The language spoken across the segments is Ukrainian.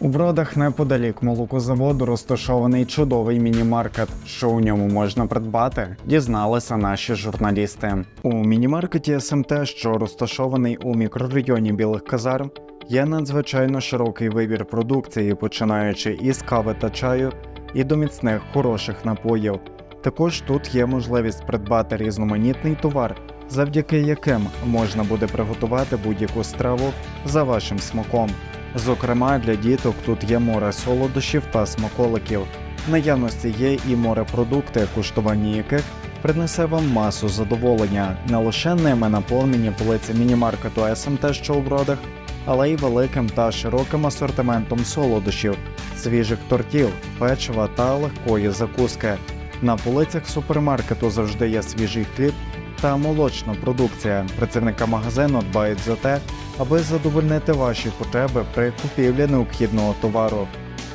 У бродах неподалік молокозаводу розташований чудовий міні-маркет. Що у ньому можна придбати, дізналися наші журналісти. У міні-маркеті СМТ, що розташований у мікрорайоні Білих Казарм, є надзвичайно широкий вибір продукції, починаючи із кави та чаю і до міцних хороших напоїв. Також тут є можливість придбати різноманітний товар, завдяки яким можна буде приготувати будь-яку страву за вашим смаком. Зокрема, для діток тут є море солодощів та смаколиків. В наявності є і морепродукти, куштування яких принесе вам масу задоволення. Не лише ними наповнені полиці міні-маркету СМТ, що у бродах, але й великим та широким асортиментом солодощів, свіжих тортів, печива та легкої закуски. На полицях супермаркету завжди є свіжий хліб та молочна продукція. Працівника магазину дбають за те, аби задовольнити ваші потреби при купівлі необхідного товару.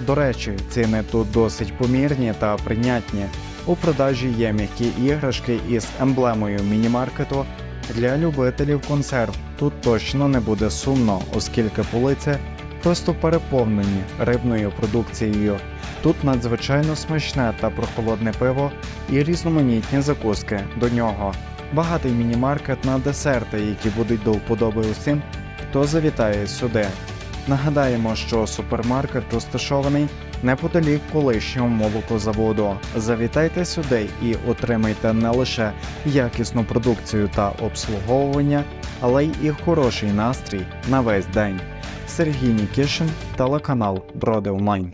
До речі, ціни тут досить помірні та прийнятні. У продажі є м'які іграшки із емблемою міні-маркету. Для любителів консерв тут точно не буде сумно, оскільки полиці просто переповнені рибною продукцією. Тут надзвичайно смачне та прохолодне пиво і різноманітні закуски до нього. Багатий міні-маркет на десерти, які будуть до вподоби усім, хто завітає сюди. Нагадаємо, що супермаркет розташований неподалік колишнього молокозаводу. Завітайте сюди і отримайте не лише якісну продукцію та обслуговування, але й і хороший настрій на весь день. Сергій Нікішин, телеканал Броди Онлайн.